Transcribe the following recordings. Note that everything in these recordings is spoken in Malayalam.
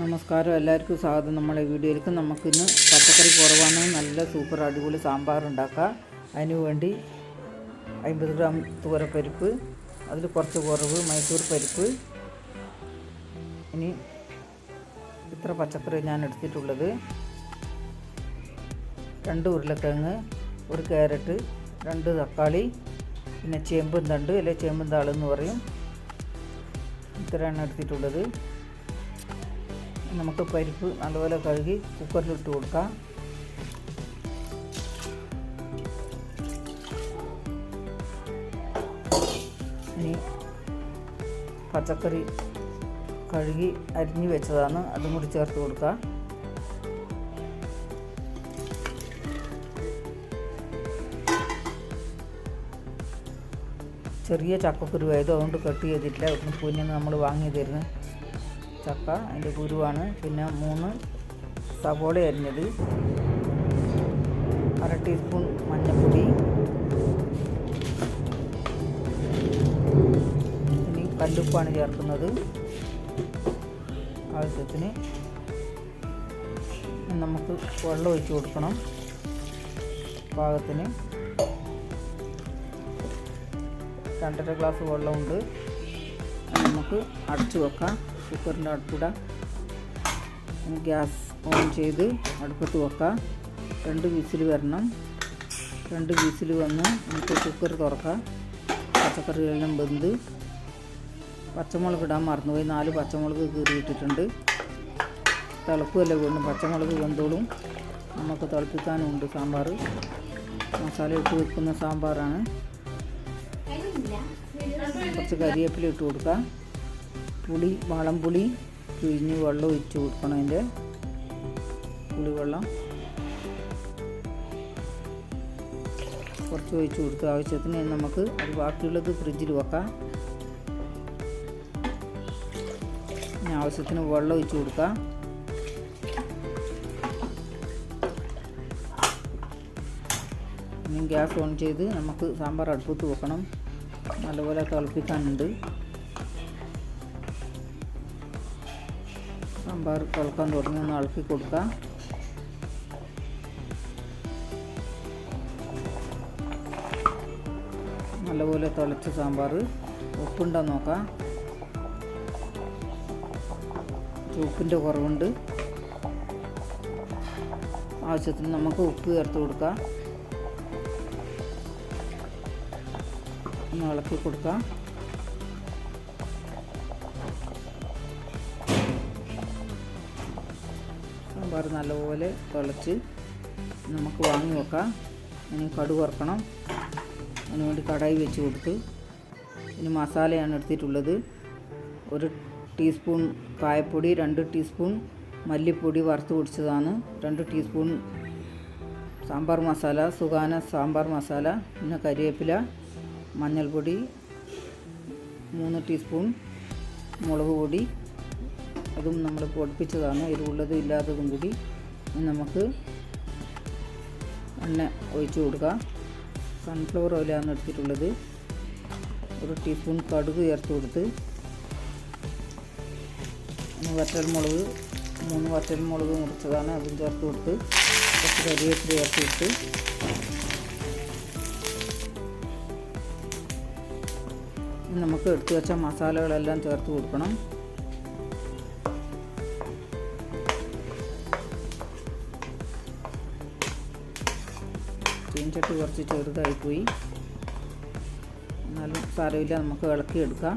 നമസ്കാരം. എല്ലാവർക്കും സ്വാഗതം. നമ്മളെ വീഡിയോയിലേക്ക് നമുക്കിന്ന് പച്ചക്കറി കുറവാണ്. നല്ല സൂപ്പർ അടിപൊളി സാമ്പാർ ഉണ്ടാക്കാം. അതിന് വേണ്ടി അമ്പത് ഗ്രാം തുവരപ്പരിപ്പ് അതിൽ കുറച്ച് കുറവ് മൈസൂർ പരിപ്പ്. ഇനി ഇത്ര പച്ചക്കറി ഞാൻ എടുത്തിട്ടുള്ളത്. രണ്ട് ഉരുളക്കിഴങ്ങ് ഒരു ക്യാരറ്റ് രണ്ട് തക്കാളി പിന്നെ ചേമ്പും തണ്ട് അല്ലെങ്കിൽ ചേമ്പും താളെന്ന് പറയും. ഇത്രയാണ് എടുത്തിട്ടുള്ളത്. നമുക്ക് പരിപ്പ് നല്ലപോലെ കഴുകി കുക്കറിലിട്ട് കൊടുക്കാം. ഇനി പച്ചക്കറി കഴുകി അരിഞ്ഞു വെച്ചതാണ്. അതും കൂടി ചേർത്ത് കൊടുക്കുക ചെറിയ ചക്കക്കുരുവായത് അതുകൊണ്ട് കട്ട് ചെയ്തിട്ടില്ല. കുഞ്ഞിന് നമ്മൾ വാങ്ങി തരുന്ന ചക്ക അതിന്റെ കുരുവാണ്. പിന്നെ മൂന്ന് സവോള അരിഞ്ഞത്. അര ടീസ്പൂൺ മഞ്ഞൾപ്പൊടി. ഇനി കല്ലുപ്പാണ് ചേർക്കുന്നത്. ആവശ്യത്തിന് നമുക്ക് വെള്ളം ഒഴിച്ചു കൊടുക്കണം. പാകത്തിന് രണ്ടര ഗ്ലാസ് വെള്ളമുണ്ട്. നമുക്ക് അടച്ചു വെക്കാം. കുക്കറിന്റെ അടുപ്പിടാം ഗ്യാസ് ഓൺ ചെയ്ത് അടുപ്പത്ത് വെക്കാം. രണ്ട് വിസിൽ വരണം. രണ്ട് വിസിൽ വന്ന് നമുക്ക് കുക്കർ തുറക്കാം. പച്ചക്കറികളെല്ലാം വെന്ത്. പച്ചമുളക് ഇടാൻ മറന്നുപോയി. നാല് പച്ചമുളക് കീറിയിട്ടിട്ടുണ്ട്. തിളക്കുമല്ലേ വീണ്ടും പച്ചമുളക് വെന്തോളും. നമുക്ക് തിളപ്പിക്കാനുണ്ട് സാമ്പാർ മസാല ഇട്ട് വെക്കുന്ന സാമ്പാറാണ്. കുറച്ച് കരിയേപ്പില ഇട്ട് കൊടുക്കാം. പുളി വളംപുളി പിഴിഞ്ഞ് വെള്ളം ഒഴിച്ച് കൊടുക്കണം അതിന്റെ പുളിവെള്ളം കുറച്ച് ഒഴിച്ച് കൊടുത്ത് ആവശ്യത്തിന് നമുക്ക് അത് ബാക്കിയുള്ളത് ഫ്രിഡ്ജിൽ വെക്കാം. ആവശ്യത്തിന് വെള്ളം ഒഴിച്ച് കൊടുക്കാം. ഇനി ഗ്യാസ് ഓൺ ചെയ്ത് നമുക്ക് സാമ്പാർ അടുപ്പത്ത് വെക്കണം. നല്ലപോലെ തിളപ്പിക്കാനുണ്ട്. സാമ്പാർ തിളക്കാൻ തുടങ്ങി ഒന്ന് ഇളക്കി കൊടുക്കാം. നല്ലപോലെ തിളച്ച സാമ്പാർ. ഉപ്പുണ്ടോ നോക്കാം. ഉപ്പിന്റെ കുറവുണ്ട്. ആവശ്യത്തിന് നമുക്ക് ഉപ്പ് ചേർത്ത് കൊടുക്കാം. ഒന്ന് ഇളക്കി കൊടുക്കാം. സാമ്പാർ നല്ലപോലെ തിളച്ച് നമുക്ക് വാങ്ങി വെക്കാം. ഇനി കടുക് വറക്കണം. അതിനുവേണ്ടി കടായി വെച്ച് കൊടുത്ത് ഇനി മസാലയാണ് എടുത്തിട്ടുള്ളത്. ഒരു ടീസ്പൂൺ കായപ്പൊടി രണ്ട് ടീസ്പൂൺ മല്ലിപ്പൊടി വറുത്ത് പൊടിച്ചതാണ്. രണ്ട് ടീസ്പൂൺ സാമ്പാർ മസാല സുഗാന സാമ്പാർ മസാല പിന്നെ കരിവേപ്പില മഞ്ഞൾപ്പൊടി മൂന്ന് ടീസ്പൂൺ മുളക് പൊടി അതും നമ്മൾ പൊടിപ്പിച്ചതാണ് എരിവുള്ളതും ഇല്ലാത്തതും കൂടി നമുക്ക് എണ്ണ ഒഴിച്ചു കൊടുക്കുക സൺഫ്ലവർ ഓയിലാണ് എടുത്തിട്ടുള്ളത്. ഒരു ടീസ്പൂൺ കടുക് ചേർത്ത് കൊടുത്ത് വറ്റൽമുളക് മൂന്ന് വറ്റൽമുളക് മുറിച്ചതാണ്. അതും ചേർത്ത് കൊടുത്ത് കുറച്ച് കരിവേപ്പില ചേർത്ത് കൊടുത്ത് നമുക്ക് എടുത്തു വെച്ച മസാലകളെല്ലാം ചേർത്ത് കൊടുക്കണം. ചീൻചട്ടി കുറച്ച് ചെറുതായിപ്പോയി എന്നാലും സാരമില്ല നമുക്ക് ഇളക്കി എടുക്കാം.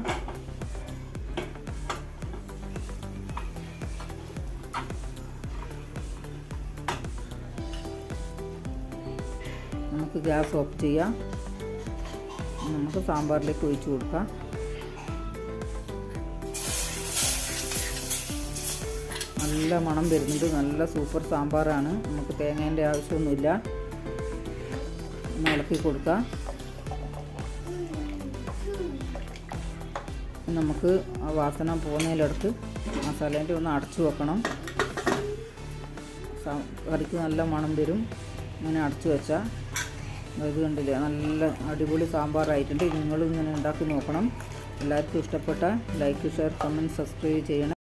നമുക്ക് ഗ്യാസ് ഓഫ് ചെയ്യാം. നമുക്ക് സാമ്പാറിലേക്ക് ഒഴിച്ചു കൊടുക്കാം. നല്ല മണം വരുന്നത് നല്ല സൂപ്പർ സാമ്പാറാണ്. നമുക്ക് തേങ്ങേന്റെ ആവശ്യമൊന്നുമില്ല. ഒന്ന് ഇളക്കി കൊടുക്കുക. നമുക്ക് ആ വാസന പോകുന്നതിലടുത്ത് മസാലേന്റെ ഒന്ന് അടച്ചു വെക്കണം. കറിക്ക് നല്ല മണം വരും. ഇങ്ങനെ അടച്ചു വെച്ചാൽ ഇത് കണ്ടില്ലേ? നല്ല അടിപൊളി സാമ്പാറായിട്ടുണ്ട്. നിങ്ങളും ഇങ്ങനെ ഉണ്ടാക്കി നോക്കണം. എല്ലാവർക്കും ഇഷ്ടപ്പെട്ട ലൈക്ക് ഷെയർ കമന്റ് സബ്സ്ക്രൈബ് ചെയ്യണം.